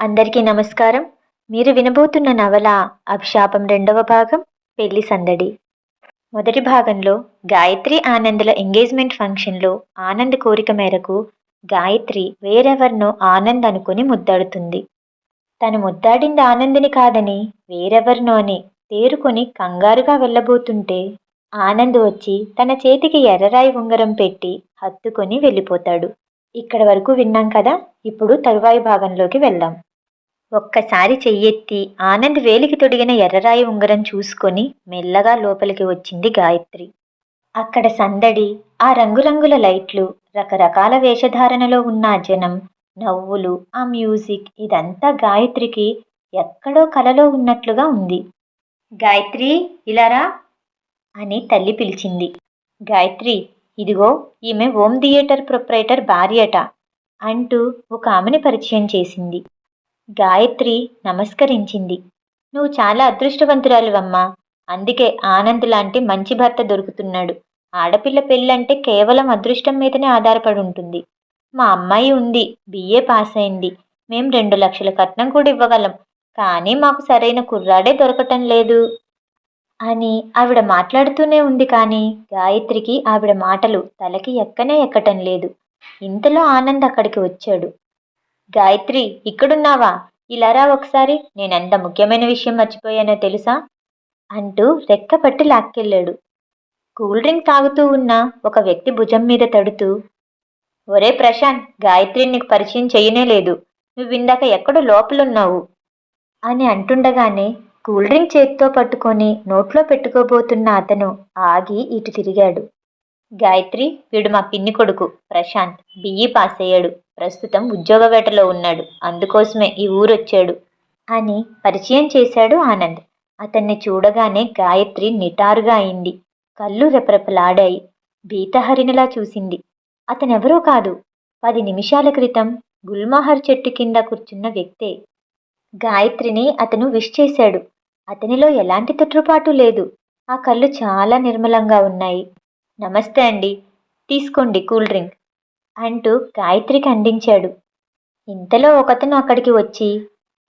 అందరికీ నమస్కారం. మీరు వినబోతున్న నవల అభిశాపం రెండవ భాగం పెళ్ళి సందడి. మొదటి భాగంలో గాయత్రి ఆనందుల ఎంగేజ్మెంట్ ఫంక్షన్లో ఆనంద్ కోరిక మేరకు గాయత్రి వేరెవరినో ఆనంద్ అనుకుని ముద్దాడుతుంది. తను ముద్దాడింది ఆనందిని కాదని వేరెవరినో అని తేరుకొని కంగారుగా వెళ్ళబోతుంటే ఆనంద్ వచ్చి తన చేతికి ఎర్రరాయి ఉంగరం పెట్టి హత్తుకొని వెళ్ళిపోతాడు. ఇక్కడ వరకు విన్నాం కదా ఇప్పుడు తరువాయి భాగంలోకి వెళ్దాం. ఒక్కసారి చెయ్యెత్తి ఆనంద్ వేలికి తొడిగిన ఎర్రరాయి ఉంగరం చూసుకొని మెల్లగా లోపలికి వచ్చింది గాయత్రి. అక్కడ సందడి ఆ రంగురంగుల లైట్లు రకరకాల వేషధారణలో ఉన్న ఆ జనం నవ్వులు ఆ మ్యూజిక్ ఇదంతా గాయత్రికి ఎక్కడో కలలో ఉన్నట్లుగా ఉంది. గాయత్రి ఇలారా అని తల్లి పిలిచింది. గాయత్రి ఇదిగో ఈమె హోమ్ థియేటర్ ప్రొప్రైటర్ భార్యట అంటూ ఒక ఆమెని పరిచయం చేసింది. గాయత్రి నమస్కరించింది. నువ్వు చాలా అదృష్టవంతురాలువమ్మా. అందుకే ఆనంద్ లాంటి మంచి భర్త దొరుకుతున్నాడు. ఆడపిల్ల పెళ్ళంటే కేవలం అదృష్టం మీదనే ఆధారపడి ఉంటుంది మా అమ్మాయి ఉంది బిఏ పాస్ అయింది మేం రెండు లక్షల కట్నం కూడా ఇవ్వగలం. కానీ మాకు సరైన కుర్రాడే దొరకటం లేదు. అని ఆవిడ మాట్లాడుతూనే ఉంది కానీ గాయత్రికి ఆవిడ మాటలు తలకి ఎక్కనే ఎక్కటం లేదు. ఇంతలో ఆనంద్ అక్కడికి వచ్చాడు. గాయత్రి ఇక్కడున్నావా? ఇలారా ఒకసారి. నేనెంత ముఖ్యమైన విషయం మర్చిపోయానో తెలుసా? అంటూ రెక్కపట్టి లాక్కెళ్ళాడు. కూల్ డ్రింక్ తాగుతూ ఉన్న ఒక వ్యక్తి భుజం మీద తడుతూ ఒరే ప్రశాంత్ గాయత్రి నీకు పరిచయం చేయనే లేదు. నువ్వు ఇందాక ఎక్కడో లోపలున్నావు అని అంటుండగానే కూల్ డ్రింక్ చేతితో పట్టుకొని నోట్లో పెట్టుకోబోతున్న అతను ఆగి ఇటు తిరిగాడు. గాయత్రి వీడు మా పిన్ని కొడుకు ప్రశాంత్ బిఈ పాస్ అయ్యాడు ప్రస్తుతం ఉద్యోగ వేటలో ఉన్నాడు. అందుకోసమే ఈ ఊరొచ్చాడు అని పరిచయం చేశాడు ఆనంద్. అతన్ని చూడగానే గాయత్రి నిటారుగా అయింది. కళ్ళు రెపరెపలాడాయి. బీతహరిణిలా చూసింది. అతనెవరో కాదు. పది నిమిషాల క్రితం గుల్మహర్ చెట్టు కింద కూర్చున్న వ్యక్తే. గాయత్రిని అతను విష్ చేశాడు. అతనిలో ఎలాంటి తొట్టుపాటు లేదు. ఆ కళ్ళు చాలా నిర్మలంగా ఉన్నాయి. నమస్తే అండి తీసుకోండి కూల్ డ్రింక్ అంటూ గాయత్రికి అందించాడు ఇంతలో ఒకతను అక్కడికి వచ్చి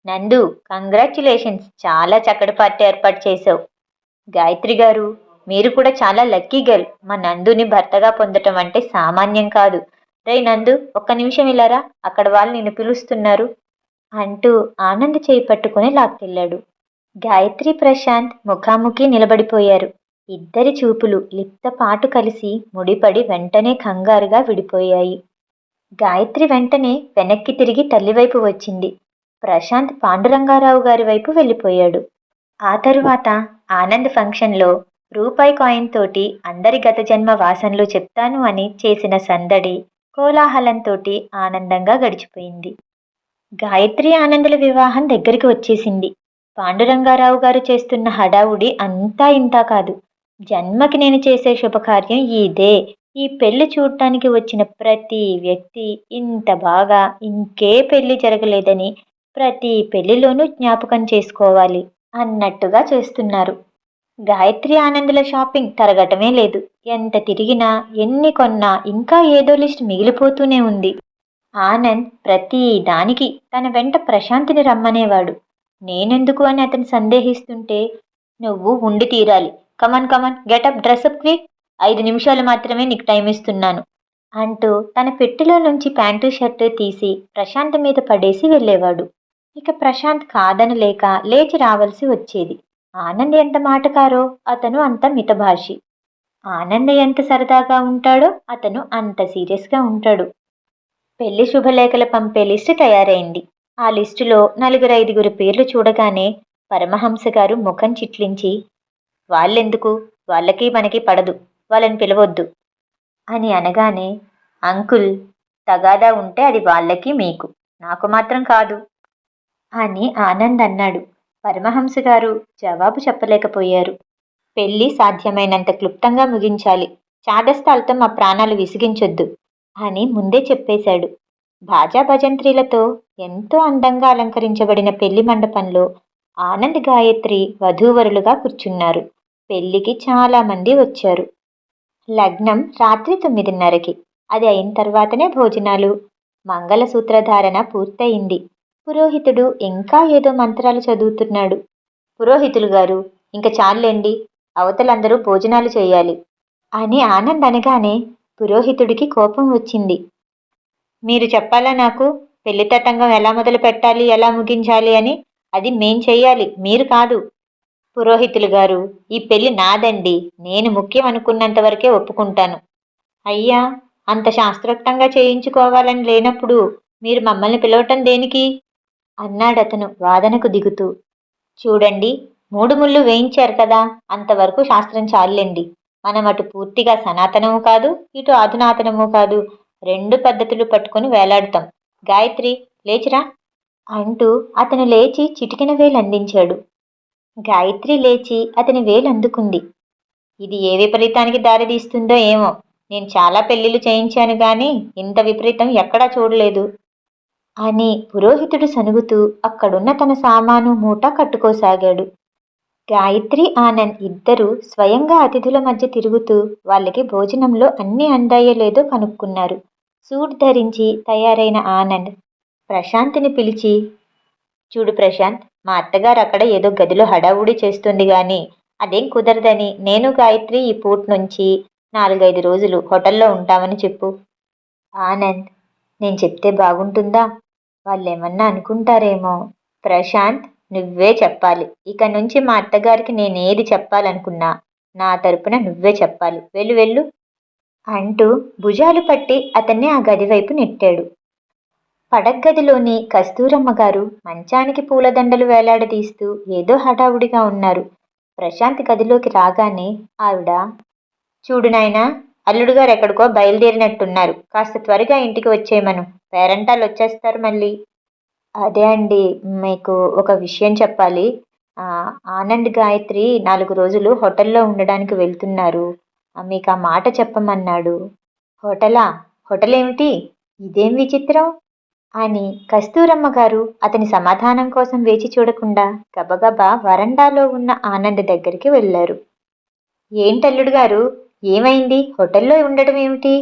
నందు కంగ్రాచ్యులేషన్స్ చాలా చక్కటి పార్టీ ఏర్పాటు చేశావు. గాయత్రి గారు మీరు కూడా చాలా లక్కీ గర్ల్. మా నందుని భర్తగా పొందటం అంటే సామాన్యం కాదు. రే నందు ఒక్క నిమిషం ఇలారా? అక్కడ వాళ్ళు నిన్ను పిలుస్తున్నారు అంటూ ఆనంద్ చేయి పట్టుకుని లాక్కెళ్ళాడు. గాయత్రి ప్రశాంత్ ముఖాముఖి నిలబడిపోయారు. ఇద్దరి చూపులు లిప్తపాటు కలిసి ముడిపడి వెంటనే కంగారుగా విడిపోయాయి. గాయత్రి వెంటనే వెనక్కి తిరిగి తల్లివైపు వచ్చింది. ప్రశాంత్ పాండురంగారావు గారి వైపు వెళ్ళిపోయాడు. ఆ తరువాత ఆనంద్ ఫంక్షన్లో రూపాయి కాయిన్ తోటి అందరి గత జన్మ వాసనలు చెప్తాను అని చేసిన సందడి కోలాహలంతోటి ఆనందంగా గడిచిపోయింది. గాయత్రి ఆనందుల వివాహం దగ్గరికి వచ్చేసింది. పాండురంగారావు గారు చేస్తున్న హడావుడి అంతా ఇంతా కాదు. జన్మకి నేను చేసే శుభకార్యం ఇదే. ఈ పెళ్ళి చూడటానికి వచ్చిన ప్రతి వ్యక్తి ఇంత బాగా ఇంకే పెళ్ళి జరగలేదని ప్రతి పెళ్ళిలోనూ జ్ఞాపకం చేసుకోవాలి అన్నట్టుగా చేస్తున్నారు. గాయత్రి ఆనందుల షాపింగ్ తరగటమే లేదు. ఎంత తిరిగినా ఎన్ని కొన్నా ఇంకా ఏదో లిస్ట్ మిగిలిపోతూనే ఉంది. ఆనంద్ ప్రతి దానికి తన వెంట ప్రశాంతిని రమ్మనేవాడు. నేనెందుకు అని అతను సందేహిస్తుంటే నువ్వు ఉండి తీరాలి. Come on come on get up dress up quick ఐదు నిమిషాలు మాత్రమే నీకు టైం ఇస్తున్నాను. అంటూ తన పెట్టెలో నుంచి ప్యాంటు షర్టు తీసి ప్రశాంత్ మీద పడేసి వెళ్ళేవాడు. ఇక ప్రశాంత్ కాదనలేక లేచి రావాల్సి వచ్చేది. ఆనంద్ ఎంత మాటకారో అతను అంత మితభాషి. ఆనంద్ ఎంత సరదాగా ఉంటాడో అతను అంత సీరియస్గా ఉంటాడు. పెళ్ళి శుభలేఖలు పంపే లిస్టు తయారైంది. ఆ లిస్టులో నలుగురు ఐదుగురు పేర్లు చూడగానే పరమహంస గారు ముఖం చిట్లించి వాళ్ళెందుకు? వాళ్ళకి మనకి పడదు. వాళ్ళని పిలవద్దు. అని అనగానే అంకుల్ తగాదా ఉంటే అది వాళ్ళకి మీకు. నాకు మాత్రం కాదు. అని ఆనంద్ అన్నాడు. పరమహంస గారు జవాబు చెప్పలేకపోయారు. పెళ్ళి సాధ్యమైనంత క్లుప్తంగా ముగించాలి. చాదస్తాలతో మా ప్రాణాలు విసిగించొద్దు. అని ముందే చెప్పేశాడు. భాజా భజంత్రీలతో ఎంతో అందంగా అలంకరించబడిన పెళ్ళి మండపంలో ఆనంద్ గాయత్రి వధూవరులుగా కూర్చున్నారు. పెళ్ళికి చాలా మంది వచ్చారు. లగ్నం రాత్రి తొమ్మిదిన్నరకి. అది అయిన తర్వాతనే భోజనాలు. మంగళసూత్రధారణ పూర్తయింది. పురోహితుడు ఇంకా ఏదో మంత్రాలు చదువుతున్నాడు. పురోహితులు గారు ఇంక చాలండి అవతలందరూ భోజనాలు చేయాలి అని ఆనంద్ అనగానే పురోహితుడికి కోపం వచ్చింది. మీరు చెప్పాలా నాకు? పెళ్ళి తతంగం ఎలా మొదలు పెట్టాలి ఎలా ముగించాలి అని? అది మేం చెయ్యాలి మీరు కాదు. పురోహితులు గారు ఈ పెళ్ళి నాదండి. నేను ముఖ్యం అనుకున్నంత వరకే ఒప్పుకుంటాను. అయ్యా అంత శాస్త్రోక్తంగా చేయించుకోవాలని లేనప్పుడు మీరు మమ్మల్ని పిలవటం దేనికి? అన్నాడతను వాదనకు దిగుతూ. చూడండి మూడు ముళ్ళు వేయించారు కదా అంతవరకు శాస్త్రం చాలండి మనం అటు పూర్తిగా సనాతనము కాదు ఇటు అధునాతనము కాదు. రెండు పద్ధతులు పట్టుకొని వేలాడుతాం. గాయత్రి లేచిరా. అంటూ అతను లేచి చిటికిన వేలు అందించాడు. గాయత్రి లేచి అతని వేలు అందుకుంది. ఇది ఏ విపరీతానికి దారితీస్తుందో ఏమో. నేను చాలా పెళ్ళిళ్ళు చేయించాను గాని ఇంత విపరీతం ఎక్కడా చూడలేదు. అని పురోహితుడు సనుగుతూ అక్కడున్న తన సామాను మూట కట్టుకోసాగాడు. గాయత్రి ఆనంద్ ఇద్దరూ స్వయంగా అతిథుల మధ్య తిరుగుతూ వాళ్ళకి భోజనంలో అన్నీ అందాయో లేదో కనుక్కున్నారు. సూట్ ధరించి తయారైన ఆనంద్ ప్రశాంత్ని పిలిచి చూడు ప్రశాంత్ మా అత్తగారు అక్కడ ఏదో గదిలో హడావుడి చేస్తుంది గాని అదేం కుదరదని నేను గాయత్రి ఈ పూట నుంచి నాలుగైదు రోజులు హోటల్లో ఉంటామని చెప్పు. ఆనంద్ నేను చెప్తే బాగుంటుందా? వాళ్ళేమన్నా అనుకుంటారేమో. ప్రశాంత్ నువ్వే చెప్పాలి. ఇక నుంచి మా అత్తగారికి నేనేది చెప్పాలనుకున్నా నా తరపున నువ్వే చెప్పాలి. వెళ్ళు వెళ్ళు. అంటూ భుజాలు పట్టి అతన్ని ఆ గది వైపు నెట్టాడు. పడగ్గదిలోని కస్తూరమ్మ గారు మంచానికి పూలదండలు వేలాడదీస్తూ ఏదో హడావుడిగా ఉన్నారు. ప్రశాంత్ గదిలోకి రాగానే ఆవిడ చూడు నాయనా అల్లుడు గారు ఎక్కడికో బయలుదేరినట్టున్నారు. కాస్త త్వరగా ఇంటికి వచ్చేయమను. పేరంటాలు వచ్చేస్తారు మళ్ళీ. అదే అండి మీకు ఒక విషయం చెప్పాలి. ఆనంద్ గాయత్రి నాలుగు రోజులు హోటల్లో ఉండడానికి వెళ్తున్నారు. ఆ, ఆ మాట చెప్పమన్నాడు. హోటలా? హోటల్ ఏమిటి ఇదేం విచిత్రం? అని కస్తూరమ్మ గారు అతని సమాధానం కోసం వేచి చూడకుండా గబగబా వరండాలో ఉన్న ఆనంద్ దగ్గరికి వెళ్ళారు. ఏంటల్లుడు గారు? ఏమైంది? హోటల్లో ఉండడం ఏమిటి?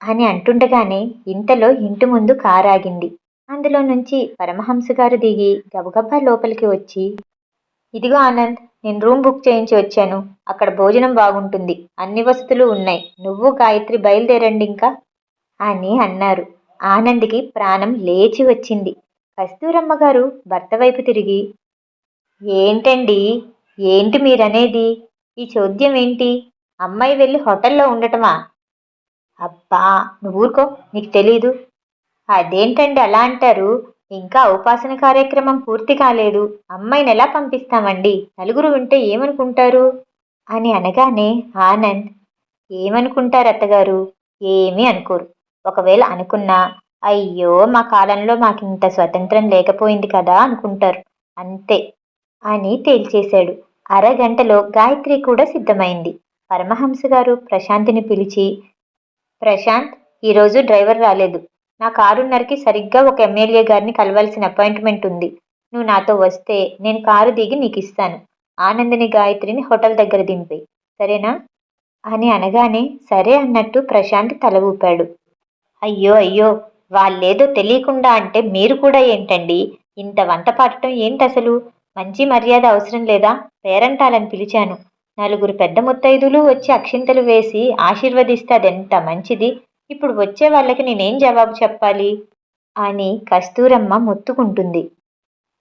అని అంటుండగానే ఇంతలో ఇంటి ముందు కారాగింది. అందులో నుంచి పరమహంస గారు దిగి గబగబా లోపలికి వచ్చి ఇదిగో ఆనంద్ నేను రూమ్ బుక్ చేయించి వచ్చాను. అక్కడ భోజనం బాగుంటుంది. అన్ని వసతులు ఉన్నాయి. నువ్వు గాయత్రి బయలుదేరండి ఇంకా? అని అన్నారు. ఆనంద్కి ప్రాణం లేచి వచ్చింది. కస్తూరమ్మ గారు భర్త వైపు తిరిగి ఏంటండి? ఏంటి మీరనేది? ఈ చోద్యం ఏంటి? అమ్మాయి వెళ్ళి హోటల్లో ఉండటమా? అబ్బా నువ్వు ఊరుకో నీకు తెలీదు. అదేంటండి అలా అంటారు? ఇంకా ఉపాసన కార్యక్రమం పూర్తి కాలేదు. అమ్మాయిని ఎలా పంపిస్తామండి? నలుగురు ఉంటే ఏమనుకుంటారు? అని అనగానే ఆనంద్ ఏమనుకుంటారు అత్తగారు? ఏమీ అనుకోరు. ఒకవేళ అనుకున్నా అయ్యో మా కాలంలో మాకింత స్వతంత్రం లేకపోయింది కదా అనుకుంటారు. అంతే అని తేల్చేశాడు. అరగంటలో గాయత్రి కూడా సిద్ధమైంది. పరమహంస గారు ప్రశాంత్ని పిలిచి ప్రశాంత్ ఈరోజు డ్రైవర్ రాలేదు. నా ఆరున్నరకి సరిగ్గా ఒక ఎమ్మెల్యే గారిని కలవాల్సిన అపాయింట్మెంట్ ఉంది. నువ్వు నాతో వస్తే నేను కారు దిగి నీకు ఇస్తాను ఆనందిని గాయత్రిని హోటల్ దగ్గర దింపి. సరేనా? అని అనగానే సరే అన్నట్టు ప్రశాంత్ తల ఊపాడు. అయ్యో అయ్యో వాళ్ళేదో తెలియకుండా అంటే మీరు కూడా ఏంటండి? ఇంత వంట పాడటం ఏంటి అసలు మంచి మర్యాద అవసరం లేదా? పేరంటాలని పిలిచాను. నలుగురు పెద్ద ముత్తైదులు వచ్చి అక్షింతలు వేసి ఆశీర్వదిస్తే అదెంత మంచిది? ఇప్పుడు వచ్చే వాళ్ళకి నేనేం జవాబు చెప్పాలి? అని కస్తూరమ్మ మొత్తుకుంటుంది.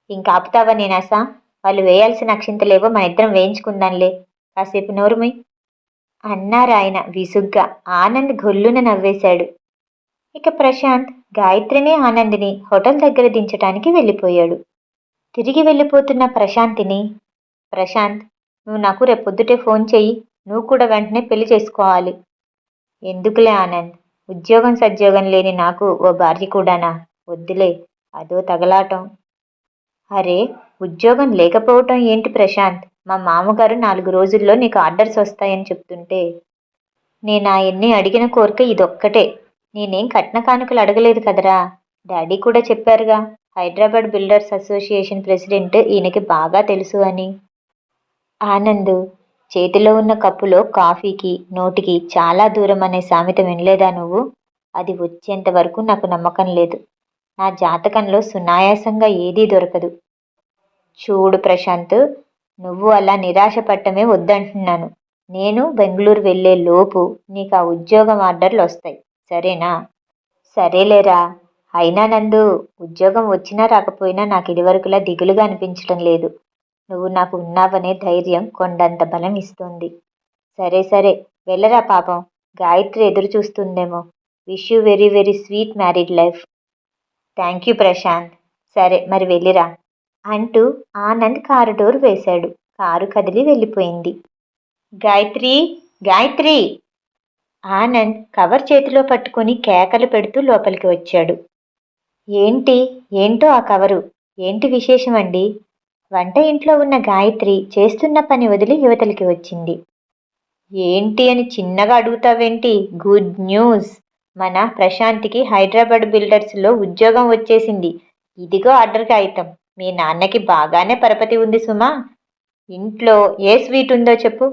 ఇంకా ఆపుతావా నేనాసా? వాళ్ళు వేయాల్సిన అక్షింతలేవో మన ఇద్దరం వేయించుకుందాంలే. కాసేపు నోరుమై అన్నారాయన విసుగ్గా. ఆనంద్ గొల్లున నవ్వేశాడు. ఇక ప్రశాంత్ గాయత్రిని ఆనందిని హోటల్ దగ్గర దించటానికి వెళ్ళిపోయాడు. తిరిగి వెళ్ళిపోతున్న ప్రశాంతిని ప్రశాంత్ నువ్వు నాకు రేపొద్దుటే ఫోన్ చెయ్యి. నువ్వు కూడా వెంటనే పెళ్ళి చేసుకోవాలి. ఎందుకులే ఆనంద్? ఉద్యోగం సద్యోగం లేని నాకు ఓ భార్య కూడానా? వద్దులే అదో తగలాటం. అరే ఉద్యోగం లేకపోవటం ఏంటి ప్రశాంత్? మా మామగారు నాలుగు రోజుల్లో నీకు ఆర్డర్స్ వస్తాయని చెప్తుంటే నేను ఆయన్ని అడిగిన కోరిక ఇదొక్కటే. నేనేం కట్న కానుకలు అడగలేదు కదరా? డాడీ కూడా చెప్పారుగా హైదరాబాద్ బిల్డర్స్ అసోసియేషన్ ప్రెసిడెంట్ ఈయనకి బాగా తెలుసు అని. ఆనంద్ చేతిలో ఉన్న కప్పులో కాఫీకి నోటికి చాలా దూరం అనే సామెత వినలేదా నువ్వు? అది వచ్చేంత వరకు నాకు నమ్మకం లేదు. నా జాతకంలో సునాయాసంగా ఏదీ దొరకదు. చూడు ప్రశాంత్ నువ్వు అలా నిరాశ పట్టమే వద్దంటున్నాను. నేను బెంగళూరు వెళ్ళే లోపు నీకు ఆ ఉద్యోగం ఆర్డర్లు వస్తాయి. సరేనా? సరేలేరా. అయినా నందు ఉద్యోగం వచ్చినా రాకపోయినా నాకు ఇదివరకులా దిగులుగా అనిపించడం లేదు. నువ్వు నాకు ఉన్నావనే ధైర్యం కొండంత బలం ఇస్తుంది. సరే సరే వెళ్ళరా పాపం. గాయత్రి ఎదురు చూస్తుందేమో. Wish you very very sweet married life thank you Prashanth సరే మరి వెళ్ళిరా. అంటూ ఆనంద్ కారు డోర్ వేశాడు. కారు కదిలి వెళ్ళిపోయింది. గాయత్రి గాయత్రి! ఆనంద్ కవర్ చేతిలో పట్టుకొని కేకలు పెడుతూ లోపలికి వచ్చాడు. ఏంటి? ఏంటో ఆ కవరు? ఏంటి విశేషం అండి వంట ఇంట్లో ఉన్న గాయత్రి చేస్తున్న పని వదిలి యువతలకి వచ్చింది. ఏంటి అని చిన్నగా అడుగుతావేంటి? Good news. మన ప్రశాంత్కి హైదరాబాద్ బిల్డర్స్లో ఉద్యోగం వచ్చేసింది. ఇదిగో ఆర్డర్ కాగితం. మీ నాన్నకి బాగానే పరపతి ఉంది సుమా. ఇంట్లో ఏ స్వీట్ ఉందో చెప్పు.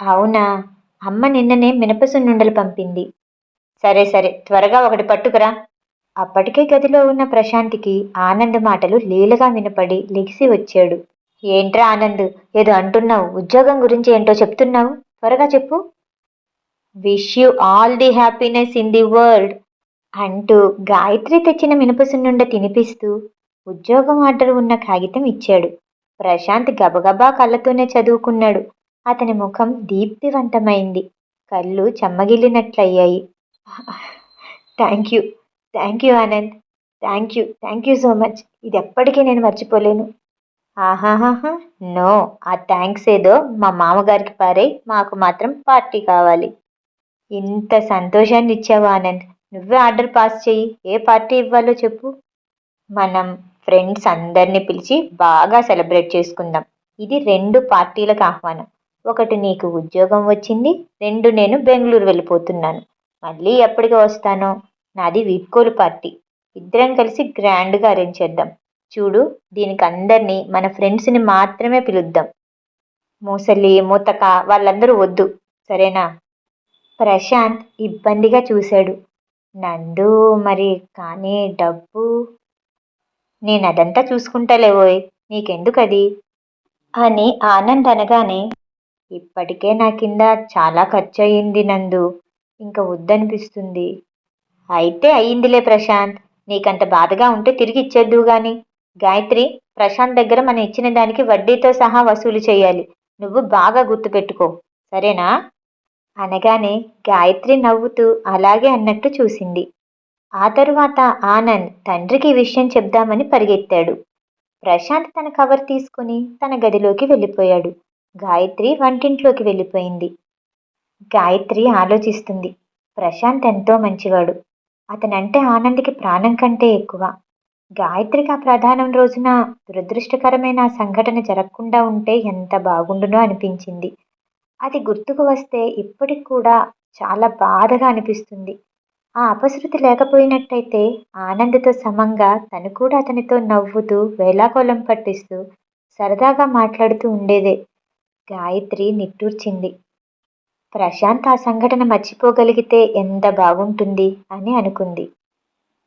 అవునా? అమ్మ నిన్ననే మినపసున్నుండలు పంపింది. సరే సరే. త్వరగా ఒకటి పట్టుకురా. అప్పటికే గదిలో ఉన్న ప్రశాంత్కి ఆనంద్ మాటలు లీలగా వినపడి లెగిసి వచ్చాడు. ఏంట్రా ఆనంద్ ఏదో అంటున్నావు? ఉద్యోగం గురించి ఏంటో చెప్తున్నావు? త్వరగా చెప్పు. Wish you all the happiness in the world అంటూ గాయత్రి తెచ్చిన మినపసున్నుండ తినిపిస్తూ ఉద్యోగం ఆర్డర్ ఉన్న కాగితం ఇచ్చాడు. ప్రశాంత్ గబగబా కళ్ళతోనే చదువుకున్నాడు. అతని ముఖం దీప్తివంతమైంది. కళ్ళు చెమ్మగిల్లినట్లయ్యాయి. Thank you thank you Anand thank you thank you so much ఇది ఎప్పటికీ నేను మర్చిపోలేను. ఆహాహాహా. నో ఆ థ్యాంక్స్ ఏదో మా మామగారికి పారే. మాకు మాత్రం పార్టీ కావాలి. ఇంత సంతోషాన్ని ఇచ్చావు ఆనంద్ నువ్వే ఆర్డర్ పాస్ చెయ్యి. ఏ పార్టీ ఇవ్వాలో చెప్పు. మనం ఫ్రెండ్స్ అందరినీ పిలిచి బాగా సెలబ్రేట్ చేసుకుందాం. ఇది రెండు పార్టీలకు ఆహ్వానం. ఒకటి నీకు ఉద్యోగం వచ్చింది. రెండు నేను బెంగళూరు వెళ్ళిపోతున్నాను. మళ్ళీ ఎప్పటికి వస్తానో? నాది వీడ్కోలు పార్టీ. ఇద్దరం కలిసి గ్రాండ్గా అరేంజ్ చేద్దాం. చూడు దీనికి అందరినీ మన ఫ్రెండ్స్ని మాత్రమే పిలుద్దాం. మూసలి మూతక వాళ్ళందరూ వద్దు. సరేనా? ప్రశాంత్ ఇబ్బందిగా చూశాడు. నందు మరి కానీ డబ్బు? నేను అదంతా చూసుకుంటాలేవోయ్ నీకెందుకది? అని ఆనంద్ అనగానే ఇప్పటికే నా కింద చాలా ఖర్చు అయ్యింది నందు. ఇంకా వద్దనిపిస్తుంది. అయితే అయ్యిందిలే ప్రశాంత్. నీకంత బాధగా ఉంటే తిరిగి ఇచ్చేద్దు గాని. గాయత్రి ప్రశాంత్ దగ్గర మనం ఇచ్చిన దానికి వడ్డీతో సహా వసూలు చేయాలి. నువ్వు బాగా గుర్తుపెట్టుకో. సరేనా? అనగానే గాయత్రి నవ్వుతూ అలాగే అన్నట్టు చూసింది. ఆ తరువాత ఆనంద్ తండ్రికి ఈ విషయం చెప్దామని పరిగెత్తాడు. ప్రశాంత్ తన కవర్ తీసుకుని తన గదిలోకి వెళ్ళిపోయాడు. గాయత్రి వంటింట్లోకి వెళ్ళిపోయింది. గాయత్రి ఆలోచిస్తుంది. ప్రశాంత్ ఎంతో మంచివాడు. అతనంటే ఆనంద్కి ప్రాణం కంటే ఎక్కువ. గాయత్రికి ఆ ప్రధానం రోజున దురదృష్టకరమైన ఆ సంఘటన జరగకుండా ఉంటే ఎంత బాగుండునో అనిపించింది. అది గుర్తుకు వస్తే ఇప్పటికి కూడా చాలా బాధగా అనిపిస్తుంది. ఆ అపశృతి లేకపోయినట్టయితే ఆనంద్తో సమంగా తను కూడా అతనితో నవ్వుతూ వేలాకోలం పట్టిస్తూ సరదాగా మాట్లాడుతూ ఉండేదే. గాయత్రి నిట్టూర్చింది. ప్రశాంత్ ఆ సంఘటన మర్చిపోగలిగితే ఎంత బాగుంటుంది అని అనుకుంది.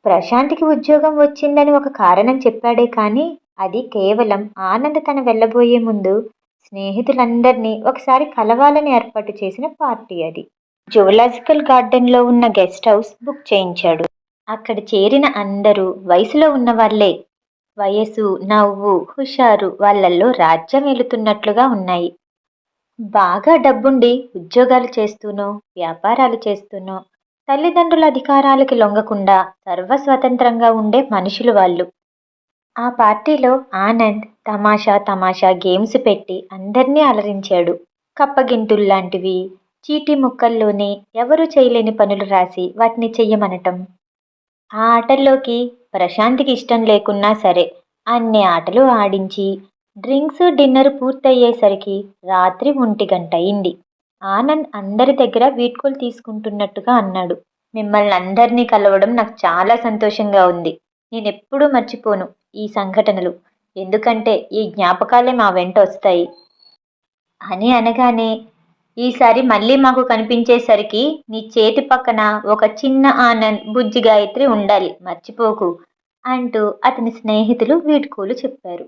ప్రశాంత్కి ఉద్యోగం వచ్చిందని ఒక కారణం చెప్పాడే కానీ అది కేవలం ఆనంద్ తన వెళ్ళబోయే ముందు స్నేహితులందరినీ ఒకసారి కలవాలని ఏర్పాటు చేసిన పార్టీ అది. జువలాజికల్ గార్డెన్లో ఉన్న గెస్ట్ హౌస్ బుక్ చేయించాడు. అక్కడ చేరిన అందరూ వయసులో ఉన్న వాళ్ళే వయసు నవ్వు హుషారు వాళ్ళల్లో రాజ్యం వెళుతున్నట్లుగా ఉన్నాయి. బాగా డబ్బుండి ఉద్యోగాలు చేస్తూనో వ్యాపారాలు చేస్తూనో తల్లిదండ్రుల అధికారాలకి లొంగకుండా సర్వస్వతంత్రంగా ఉండే మనుషులు వాళ్ళు. ఆ పార్టీలో ఆనంద్ తమాషా తమాషా గేమ్స్ పెట్టి అందరినీ అలరించాడు. కప్పగింతుల్లాంటివి చీటీ ముక్కల్లోనే ఎవరూ చేయలేని పనులు రాసి వాటిని చెయ్యమనటం. ఆ ఆటల్లోకి ప్రశాంత్కి ఇష్టం లేకున్నా సరే అన్ని ఆటలు ఆడించి డ్రింక్స్ డిన్నర్ పూర్తయ్యేసరికి రాత్రి ఒంటి గంట అయింది. ఆనంద్ అందరి దగ్గర వీడ్కోలు తీసుకుంటున్నట్టుగా అన్నాడు. మిమ్మల్ని అందరినీ కలవడం నాకు చాలా సంతోషంగా ఉంది. నేను ఎప్పుడూ మర్చిపోను ఈ సంఘటనలు. ఎందుకంటే ఈ జ్ఞాపకాలే మా వెంట వస్తాయి. అని అనగానే ఈసారి మళ్ళీ మాకు కనిపించేసరికి నీ చేతి పక్కన ఒక చిన్న ఆనంద్ బుజ్జి గాయత్రి ఉండాలి. మర్చిపోకు అంటూ అతని స్నేహితులు వీడ్కోలు చెప్పారు.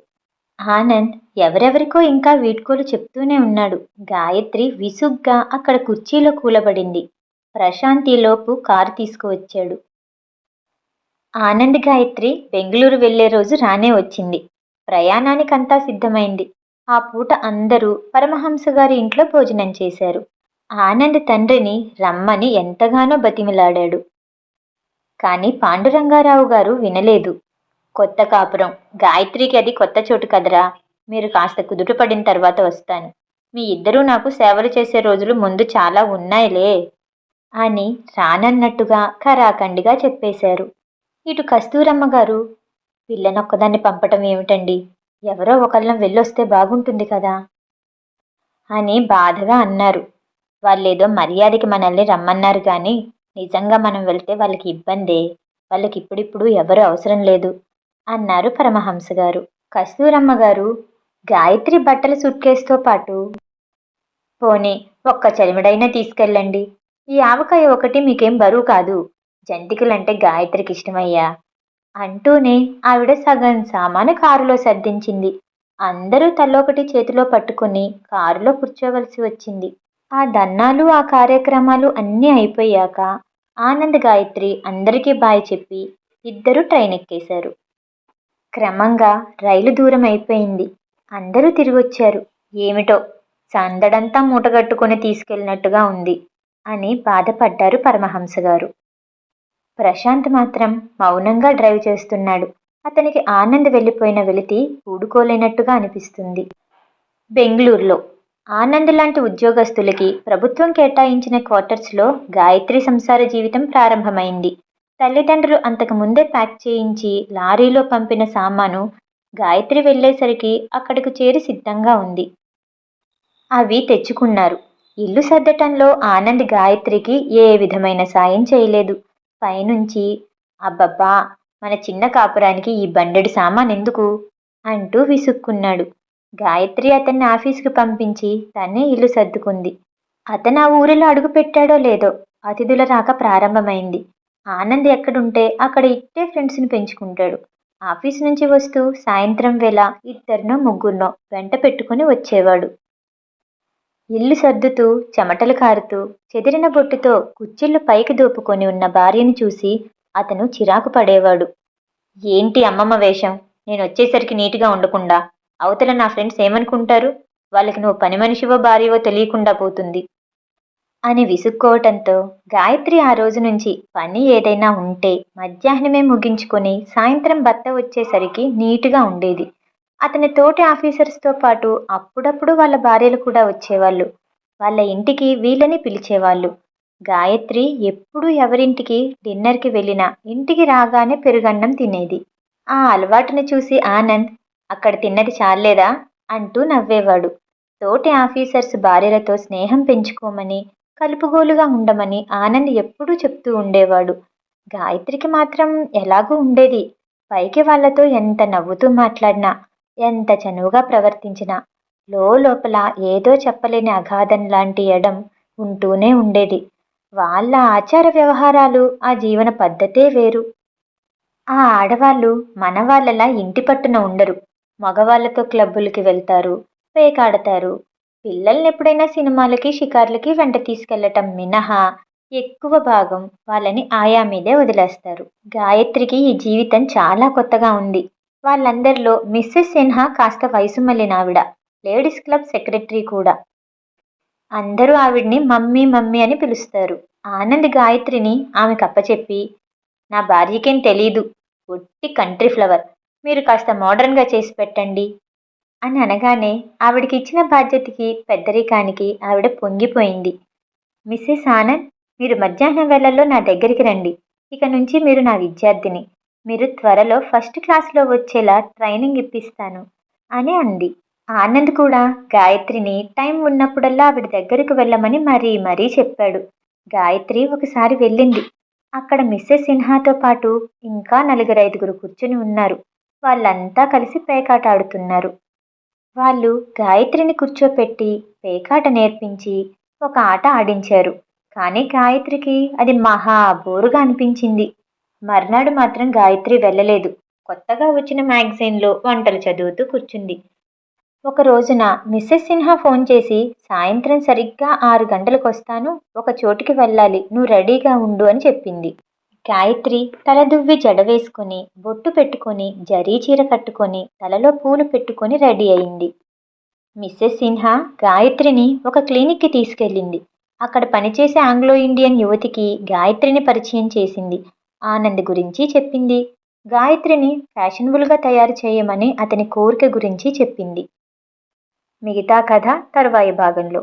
ఆనంద్ ఎవరెవరికో ఇంకా వీడ్కోలు చెప్తూనే ఉన్నాడు. గాయత్రి విసుగ్గా అక్కడ కుర్చీలో కూలబడింది. ప్రశాంతిలోపు కారు తీసుకువచ్చాడు. ఆనంద్ గాయత్రి బెంగళూరు వెళ్ళే రోజు రానే వచ్చింది. ప్రయాణానికంతా సిద్ధమైంది. ఆ పూట అందరూ పరమహంస గారి ఇంట్లో భోజనం చేశారు. ఆనంద్ తండ్రిని రమ్మని ఎంతగానో బతిమిలాడాడు. కానీ పాండురంగారావు గారు వినలేదు. కొత్త కాపురం. గాయత్రికి అది కొత్త చోటు కదరా. మీరు కాస్త కుదుటపడిన తర్వాత వస్తాను. మీ ఇద్దరూ నాకు సేవలు చేసే రోజులు ముందు చాలా ఉన్నాయిలే. అని రానన్నట్టుగా ఖరాఖండిగా చెప్పేశారు. ఇటు కస్తూరమ్మ గారు పిల్లనొక్కదాన్ని పంపటం ఏమిటండి? ఎవరో ఒకళ్ళం వెళ్ళొస్తే బాగుంటుంది కదా. అని బాధగా అన్నారు. వాళ్ళేదో మర్యాదకి మనల్ని రమ్మన్నారు కానీ నిజంగా మనం వెళ్తే వాళ్ళకి ఇబ్బందే. వాళ్ళకి ఇప్పుడిప్పుడు ఎవరు అవసరం లేదు. అన్నారు పరమహంస గారు కస్తూరమ్మ గారు గాయత్రి బట్టల సూట్కేస్తో పాటు పోనీ ఒక్క చలిమిడైనా తీసుకెళ్ళండి. ఈ ఆవకాయ ఒకటి మీకేం బరువు కాదు. జంతికలంటే గాయత్రికి ఇష్టమయ్యా అంటూనే ఆవిడ సగం సామాను కారులో సర్దించింది. అందరూ తల్లొకటి చేతిలో పట్టుకుని కారులో కూర్చోవలసి వచ్చింది. ఆ దన్నాలు ఆ కార్యక్రమాలు అన్నీ అయిపోయాక ఆనంద్ గాయత్రి అందరికీ బాయ్ చెప్పి ఇద్దరు ట్రైన్ ఎక్కేశారు. క్రమంగా రైలు దూరం అయిపోయింది. అందరూ తిరిగొచ్చారు. ఏమిటో? సందడంతా మూటగట్టుకుని తీసుకెళ్ళినట్టుగా ఉంది అని బాధపడ్డారు పరమహంస గారు. ప్రశాంత్ మాత్రం మౌనంగా డ్రైవ్ చేస్తున్నాడు. అతనికి ఆనంద్ వెళ్ళిపోయిన వెలితి ఊడుకోలేనట్టుగా అనిపిస్తుంది. బెంగళూరులో ఆనంద్ లాంటి ఉద్యోగస్తులకి ప్రభుత్వం కేటాయించిన క్వార్టర్స్లో గాయత్రి సంసార జీవితం ప్రారంభమైంది. తల్లిదండ్రులు అంతకు ముందే ప్యాక్ చేయించి లారీలో పంపిన సామాను గాయత్రి వెళ్ళేసరికి అక్కడకు చేరి సిద్ధంగా ఉంది. అవి తెచ్చుకున్నారు. ఇల్లు సర్దటంలో ఆనంద్ గాయత్రికి ఏ విధమైన సాయం చేయలేదు. పైనుంచి అబ్బబ్బా మన చిన్న కాపురానికి ఈ బండెడు సామాన్ ఎందుకు అంటూ విసుక్కున్నాడు. గాయత్రి అతన్ని ఆఫీసుకు పంపించి తనే ఇల్లు సర్దుకుంది. అతను ఆ ఊరిలో అడుగు పెట్టాడో లేదో అతిథుల రాక ప్రారంభమైంది. ఆనంద్ ఎక్కడుంటే అక్కడ ఇట్టే ఫ్రెండ్స్ని పెంచుకుంటాడు. ఆఫీస్ నుంచి వస్తూ సాయంత్రం వేళ ఇద్దరినో ముగ్గురునో వెంట పెట్టుకుని వచ్చేవాడు. ఇల్లు సర్దుతూ చెమటలు కారుతూ చెదిరిన బొట్టుతో కుచ్చిళ్ళు పైకి దోపుకొని ఉన్న భార్యను చూసి అతను చిరాకు పడేవాడు. ఏంటి అమ్మమ్మ వేషం? నేను వచ్చేసరికి నీట్గా ఉండకుండా అవతల నా ఫ్రెండ్స్ ఏమనుకుంటారు? వాళ్ళకి నువ్వు పని మనిషివో భార్యవో తెలియకుండా పోతుంది. అని విసుక్కోవటంతో గాయత్రి ఆ రోజు నుంచి పని ఏదైనా ఉంటే మధ్యాహ్నమే ముగించుకొని సాయంత్రం భర్త వచ్చేసరికి నీటుగా ఉండేది. అతని తోటి ఆఫీసర్స్తో పాటు అప్పుడప్పుడు వాళ్ళ భార్యలు కూడా వచ్చేవాళ్ళు. వాళ్ళ ఇంటికి వీళ్ళని పిలిచేవాళ్ళు. గాయత్రి ఎప్పుడు ఎవరింటికి డిన్నర్కి వెళ్ళినా ఇంటికి రాగానే పెరుగన్నం తినేది. ఆ అలవాటుని చూసి ఆనంద్ అక్కడ తిన్నది చాలేదా అంటూ నవ్వేవాడు. తోటి ఆఫీసర్స్ భార్యలతో స్నేహం పెంచుకోమని కలుపుగోలుగా ఉండమని ఆనంద్ ఎప్పుడూ చెప్తూ ఉండేవాడు. గాయత్రికి మాత్రం ఎలాగూ ఉండేది. పైకి వాళ్ళతో ఎంత నవ్వుతూ మాట్లాడినా ఎంత చనువుగా ప్రవర్తించినా లోపల ఏదో చెప్పలేని అగాధం లాంటి ఎడం ఉంటూనే ఉండేది. వాళ్ళ ఆచార వ్యవహారాలు ఆ జీవన పద్ధతే వేరు. ఆ ఆడవాళ్ళు మనవాళ్ళలా ఇంటి పట్టున ఉండరు. మగవాళ్ళతో క్లబ్బులకి వెళ్తారు పేకాడతారు పిల్లల్ని ఎప్పుడైనా సినిమాలకి షికార్లకి వెంట తీసుకెళ్ళటం మినహా ఎక్కువ భాగం వాళ్ళని ఆయా మీదే వదిలేస్తారు. గాయత్రికి ఈ జీవితం చాలా కొత్తగా ఉంది. వాళ్ళందరిలో మిస్సెస్ సిన్హా కాస్త వయసు మళ్ళినావిడ లేడీస్ క్లబ్ సెక్రటరీ కూడా. అందరూ ఆవిడ్ని మమ్మీ మమ్మీ అని పిలుస్తారు. ఆనంద్ గాయత్రిని ఆమెకు అప్పచెప్పి నా భార్యకేం తెలీదు ఒట్టి కంట్రీ ఫ్లవర్. మీరు కాస్త మోడర్న్గా చేసి పెట్టండి. అని అనగానే ఆవిడకి ఇచ్చిన బాధ్యతకి పెద్దరికానికి ఆవిడ పొంగిపోయింది. మిస్సెస్ ఆనంద్ మీరు మధ్యాహ్నం వేళల్లో నా దగ్గరికి రండి. ఇక నుంచి మీరు నా విద్యార్థిని. మీరు త్వరలో ఫస్ట్ క్లాస్లో వచ్చేలా ట్రైనింగ్ ఇప్పిస్తాను అని అంది. ఆనంద్ కూడా గాయత్రిని టైం ఉన్నప్పుడల్లా ఆవిడ దగ్గరకు వెళ్ళమని మరీ మరీ చెప్పాడు. గాయత్రి ఒకసారి వెళ్ళింది. అక్కడ మిస్సెస్ సిన్హాతో పాటు ఇంకా నలుగురు ఐదుగురు కూర్చుని ఉన్నారు. వాళ్ళంతా కలిసి పేకాట ఆడుతున్నారు. వాళ్ళు గాయత్రిని కూర్చోపెట్టి పేకాట నేర్పించి ఒక ఆట ఆడించారు. కానీ గాయత్రికి అది మహా బోరుగా అనిపించింది. మర్నాడు మాత్రం గాయత్రి వెళ్ళలేదు. కొత్తగా వచ్చిన మ్యాగజైన్లో వంటలు చదువుతూ కూర్చుంది. ఒక రోజున మిస్సెస్ సిన్హా ఫోన్ చేసి సాయంత్రం సరిగ్గా ఆరు గంటలకు వస్తాను. ఒక చోటుకి వెళ్ళాలి. నువ్వు రెడీగా ఉండు అని చెప్పింది. గాయత్రి తల దువ్వి జడ వేసుకొని బొట్టు పెట్టుకొని జరీ చీర కట్టుకొని తలలో పూలు పెట్టుకొని రెడీ అయింది. మిస్సెస్ సిన్హా గాయత్రిని ఒక క్లినిక్కి తీసుకెళ్ళింది. అక్కడ పనిచేసే ఆంగ్లో ఇండియన్ యువతికి గాయత్రిని పరిచయం చేసింది. ఆనంద్ గురించి చెప్పింది. గాయత్రిని ఫ్యాషనబుల్గా తయారు చేయమని అతని కోరిక గురించి చెప్పింది. మిగతా కథ తర్వాయి భాగంలో.